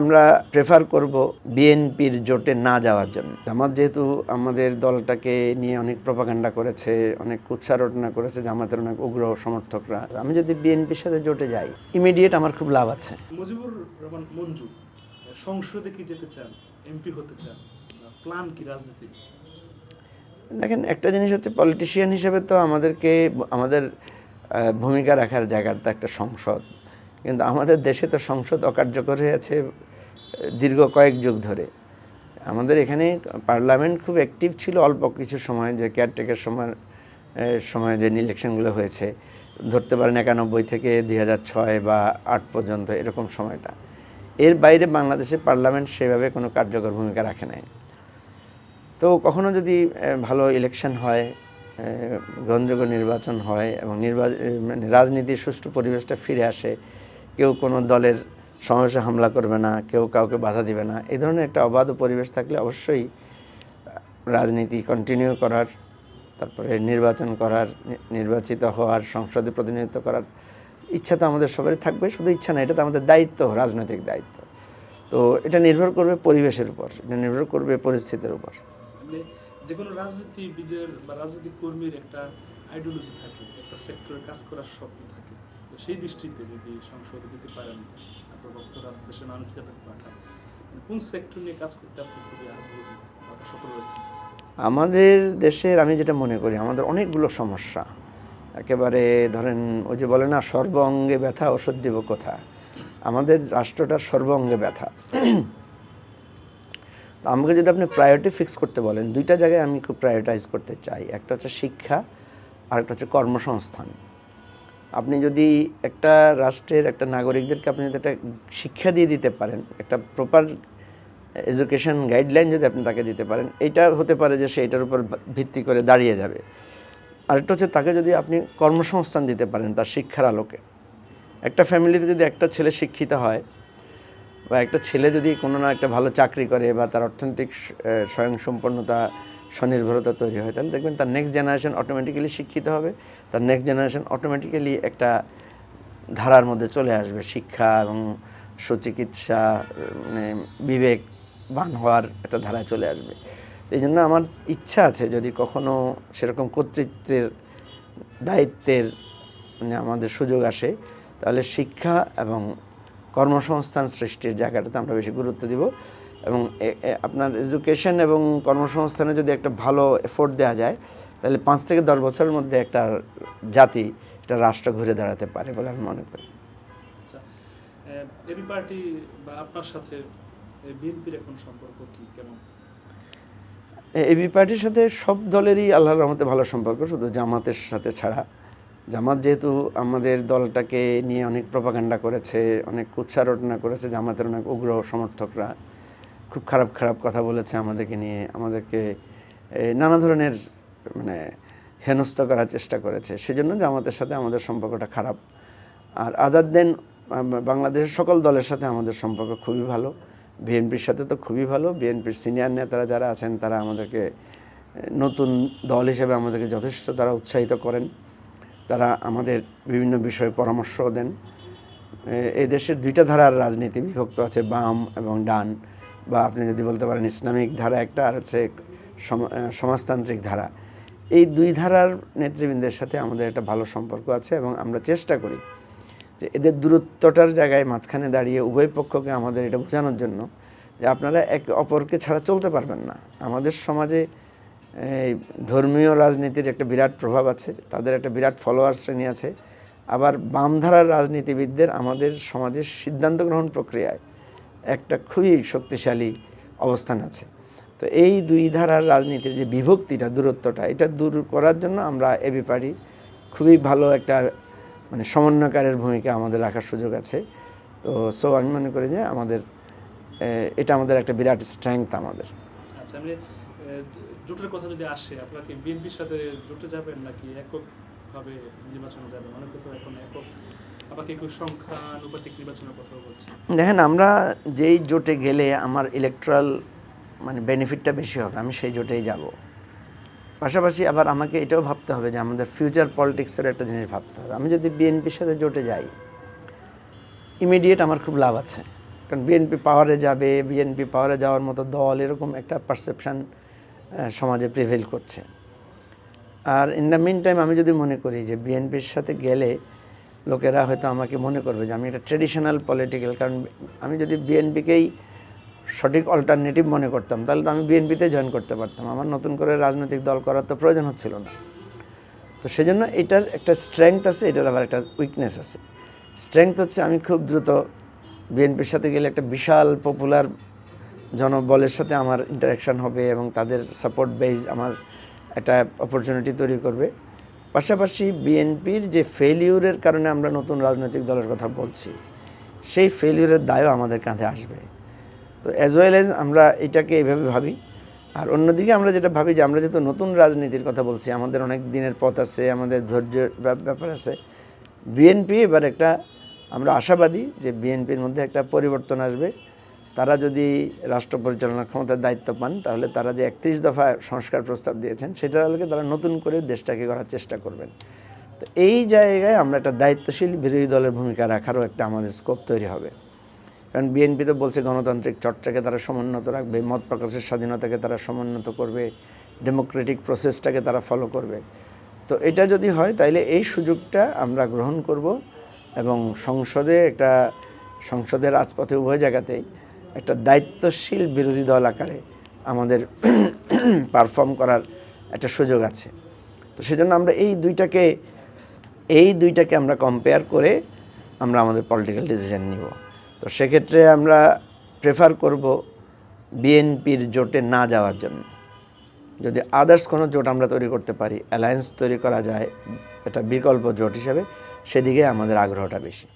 আমরা প্রেফার করব বিএনপির জোটে না যাওয়ার জন্য। জামাত যেহেতু আমাদের দলটাকে নিয়ে অনেক প্রপাগান্ডা করেছে অনেক উৎসারণা করেছে জামাতের অনেক উগ্র সমর্থকরা। আমি যদি বিএনপির সাথে জোটে যাই ইমিডিয়েট আমার খুব লাভ আছে। মুজিবুর রহমান মঞ্জু সংসদে কি যেতে চান? এমপি হতে চান? প্ল্যান কি রাজনীতি? দেখেন একটা জিনিস হচ্ছে পলিটিশিয়ান হিসেবে তো আমাদেরকে আমাদের ভূমিকা রাখার জায়গাটা একটা সংসদ। কিন্তু আমাদের দেশে তো সংসদ অকার্যকর হয়ে আছে দীর্ঘ কয়েক যুগ ধরে। আমাদের এখানে পার্লামেন্ট খুব অ্যাক্টিভ ছিল অল্প কিছু সময়, যে কেয়ারটেকের সময় সময় যে ইলেকশনগুলো হয়েছে। ধরতে পারেন একানব্বই থেকে দুই ছয় বা আট পর্যন্ত এরকম সময়টা। এর বাইরে বাংলাদেশে পার্লামেন্ট সেভাবে কোনো কার্যকর ভূমিকা রাখে নাই। তো কখনো যদি ভালো ইলেকশন হয় গ্রহণযোগ্য নির্বাচন হয় এবং নির্বাচন মানে রাজনীতির সুষ্ঠু পরিবেশটা ফিরে আসে কেউ কোনো দলের সমাবেশে হামলা করবে না, কেউ কাউকে বাধা দিবে না। এই ধরনের একটা অবাধ পরিবেশ থাকলে অবশ্যই রাজনীতি কন্টিনিউ করার, তারপরে নির্বাচন করার নির্বাচিত হওয়ার, সংসদে প্রতিনিধিত্ব করার ইচ্ছা তো আমাদের সবারই থাকবে, শুধু ইচ্ছা না, এটা তো আমাদের দায়িত্ব, রাজনৈতিক দায়িত্ব। তো এটা নির্ভর করবে পরিবেশের উপর, এটা নির্ভর করবে পরিস্থিতির উপর। যে কোনো রাজনীতিবিদের বা রাজনৈতিক কর্মীর একটা আইডিওলজি থাকে, একটা সেক্টরে কাজ করার স্বপ্ন থাকে। তো সেই দৃষ্টিতে যদি সংসদে যেতে পারেন আপনার ভক্তরা দেশের মানুষ যাতে পাঠায় মানে কোন সেক্টর নিয়ে কাজ করতে আপনি খুবই আগ্রহী? আপনার সফল হয়েছে আমাদের দেশের, আমি যেটা মনে করি, আমাদের অনেকগুলো সমস্যা। একেবারে ধরেন, ওই যে বলে না সর্ব অঙ্গে ব্যথা, ওষুধ দিব কোথা আমাদের রাষ্ট্রটার সর্ব অঙ্গে ব্যথা আমাকে যদি আপনি প্রায়োরিটি ফিক্স করতে বলেন, দুইটা জায়গায় আমি খুব প্রায়োরিটাইজ করতে চাই। একটা হচ্ছে শিক্ষা আর একটা হচ্ছে কর্মসংস্থান। আপনি যদি একটা রাষ্ট্রের, একটা নাগরিকদেরকে আপনি যদি একটা শিক্ষা দিয়ে দিতে পারেন, একটা প্রপার এডুকেশন গাইডলাইন যদি আপনি তাকে দিতে পারেন, এটা হতে পারে যে সে এটার উপর ভিত্তি করে দাঁড়িয়ে যাবে। আরেকটা হচ্ছে তাকে যদি আপনি কর্মসংস্থান দিতে পারেন তার শিক্ষার আলোকে। একটা ফ্যামিলিতে যদি একটা ছেলে শিক্ষিত হয় বা একটা ছেলে যদি কোনো না একটা ভালো চাকরি করে বা তার অর্থনৈতিক স্বয়ংসম্পন্নতা স্বনির্ভরতা তৈরি হয়। তাহলে দেখবেন তার নেক্সট জেনারেশন অটোমেটিক্যালি শিক্ষিত হবে। তার নেক্সট জেনারেশন অটোমেটিক্যালি একটা ধারার মধ্যে চলে আসবে। শিক্ষা এবং সুচিকিৎসা মানে বিবেকবান হওয়ার একটা ধারায় চলে আসবে। এই জন্য আমার ইচ্ছা আছে যদি কখনো সেরকম কর্তৃত্বের দায়িত্বের মানে আমাদের সুযোগ আসে, তাহলে শিক্ষা এবং কর্মসংস্থান সৃষ্টির জায়গাটাতে আমরা বেশি গুরুত্ব দিব। এবং আপনার এডুকেশন এবং কর্মসংস্থানে যদি একটা ভালো এফোর্ট দেওয়া যায় তাহলে পাঁচ থেকে দশ বছরের মধ্যে একটা জাতি একটা রাষ্ট্র ঘুরে দাঁড়াতে পারে বলে আমি মনে করি। আচ্ছা এবি পার্টি বা আপনার সাথে বিএনপির এখন সম্পর্ক কি কেমন? এবি পার্টির সাথে সব দলেরই আল্লাহর রহমতে ভালো সম্পর্ক শুধু জামাতের সাথে ছাড়া। জামাত যেহেতু আমাদের দলটাকে নিয়ে অনেক প্রপাগান্ডা করেছে অনেক উৎসারণা করেছে জামাতের অনেক উগ্র সমর্থকরা। খুব খারাপ খারাপ কথা বলেছে আমাদেরকে নিয়ে, আমাদেরকে নানা ধরনের মানে হেনস্থ করার চেষ্টা করেছে। সেজন্য জামাতের সাথে আমাদের সম্পর্কটা খারাপ। আর আদার দেন বাংলাদেশের সকল দলের সাথে আমাদের সম্পর্ক খুবই ভালো। বিএনপির সাথে তো খুবই ভালো। বিএনপির সিনিয়র নেতারা যারা আছেন, তারা আমাদেরকে নতুন দল হিসেবে আমাদেরকে যথেষ্ট তারা উৎসাহিত করেন। তারা আমাদের বিভিন্ন বিষয়ে পরামর্শও দেন। এ- এই দেশের দুইটা ধারার রাজনীতি বিভক্ত আছে, বাম এবং ডান। বা আপনি যদি বলতে পারেন ইসলামিক ধারা একটা আর হচ্ছে সম- সমাজতান্ত্রিক ধারা। এই দুই ধারার নেতৃবৃন্দের সাথে আমাদের একটা ভালো সম্পর্ক আছে এবং আমরা চেষ্টা করি যে এদের দূরত্বটার জায়গায় মাঝখানে দাঁড়িয়ে উভয় পক্ষকে আমাদের এটা বোঝানোর জন্য যে আপনারা একে অপরকে ছাড়া চলতে পারবেন না। আমাদের সমাজে এই ধর্মীয় রাজনীতির একটা বিরাট প্রভাব আছে, তাদের একটা বিরাট ফলোয়ার শ্রেণি আছে। আবার বামধারার রাজনীতিবিদদের আমাদের সমাজের সিদ্ধান্ত গ্রহণ প্রক্রিয়ায় একটা খুবই শক্তিশালী অবস্থান আছে। তো এই দুই ধারার রাজনীতির যে বিভক্তিটা, দূরত্বটা, এটা দূর করার জন্য আমরা এবি পারি খুবই ভালো একটা মানে সমন্বয়কারের ভূমিকা আমাদের রাখার সুযোগ আছে। তো সো আমি মনে করি যে আমাদের এটা আমাদের একটা বিরাট স্ট্রেংথ আমাদের। আচ্ছা জোটের কথা যদি আসে বিএনপির সাথে জোটে যাবেন নাকি এককভাবে নির্বাচনে যাবেন? অনেকে তো এখন একক। দেখেন, আমরা যেই জোটে গেলে আমার ইলেকট্রাল মানে বেনিফিটটা বেশি হবে, আমি সেই জোটেই যাব। পাশাপাশি আবার আমাকে এটাও ভাবতে হবে যে আমাদের ফিউচার পলিটিক্সের একটা জিনিস ভাবতে হবে। আমি যদি বিএনপির সাথে জোটে যাই ইমিডিয়েট আমার খুব লাভ আছে। কারণ বিএনপি পাওয়ারে যাবে বিএনপি পাওয়ারে যাওয়ার মতো দল এরকম একটা পারসেপশান সমাজে প্রিভেল করছে। আর ইন দ্য মিন টাইম আমি যদি মনে করি যে বিএনপির সাথে গেলে লোকেরা হয়তো আমাকে মনে করবে যে আমি একটা ট্রেডিশনাল পলিটিক্যাল কারণ আমি যদি বিএনপিকেই সঠিক অল্টারনেটিভ মনে করতাম, তাহলে তো আমি বিএনপিতে জয়েন করতে পারতাম। আমার নতুন করে রাজনৈতিক দল করার তো প্রয়োজন হচ্ছিল না। তো সেজন্য এটার একটা স্ট্রেংথ আছে, এটার আবার একটা উইকনেস আছে। স্ট্রেংথ হচ্ছে আমি খুব দ্রুত বিএনপির সাথে গেলে একটা বিশাল পপুলার জনবলের সাথে আমার ইন্টারাকশন হবে এবং তাদের সাপোর্ট বেজ আমার একটা অপরচুনিটি তৈরি করবে। পাশাপাশি বিএনপির যে ফেলিউরের কারণে আমরা নতুন রাজনৈতিক দলের কথা বলছি, সেই ফেলিউরের দায়ও আমাদের কাঁধে আসবে। তো অ্যাজ ওয়েল এজ আমরা এটাকে এইভাবে ভাবি। আর অন্যদিকে আমরা যেটা ভাবি যে আমরা যেহেতু নতুন রাজনীতির কথা বলছি, আমাদের অনেক দিনের পথ আছে, আমাদের ধৈর্যের ব্যাপার আছে, বিএনপি এবার একটা, আমরা আশাবাদী যে বিএনপির মধ্যে একটা পরিবর্তন আসবে। তারা যদি রাষ্ট্র পরিচালনার ক্ষমতার দায়িত্ব পান, তাহলে তারা যে একত্রিশ দফা সংস্কার প্রস্তাব দিয়েছেন সেটার আলোকে তারা নতুন করে দেশটাকে করার চেষ্টা করবেন। তো এই জায়গায় আমরা একটা দায়িত্বশীল বিরোধী দলের ভূমিকা রাখারও একটা আমাদের স্কোপ তৈরি হবে। কারণ বিএনপি তো বলছে গণতান্ত্রিক চর্চাকে তারা সমুন্নত রাখবে, মত প্রকাশের স্বাধীনতাকে তারা সমুন্নত করবে ডেমোক্রেটিক প্রসেসটাকে তারা ফলো করবে। তো এটা যদি হয়, তাইলে এই সুযোগটা আমরা গ্রহণ করব এবং সংসদে একটা সংসদের রাজপথে উভয় জায়গাতেই একটা দায়িত্বশীল বিরোধী দল আকারে আমাদের পারফর্ম করার একটা সুযোগ আছে। তো সেজন্য আমরা এই দুইটাকে এই দুইটাকে আমরা কম্পেয়ার করে আমরা আমাদের পলিটিক্যাল ডিসিশন নিব। তো সেক্ষেত্রে আমরা প্রেফার করব বিএনপির জোটে না যাওয়ার জন্য। যদি আদার্স কোনো জোট আমরা তৈরি করতে পারি অ্যালায়েন্স তৈরি করা যায়, এটা বিকল্প জোট হিসেবে, সেদিকে আমাদের আগ্রহটা বেশি।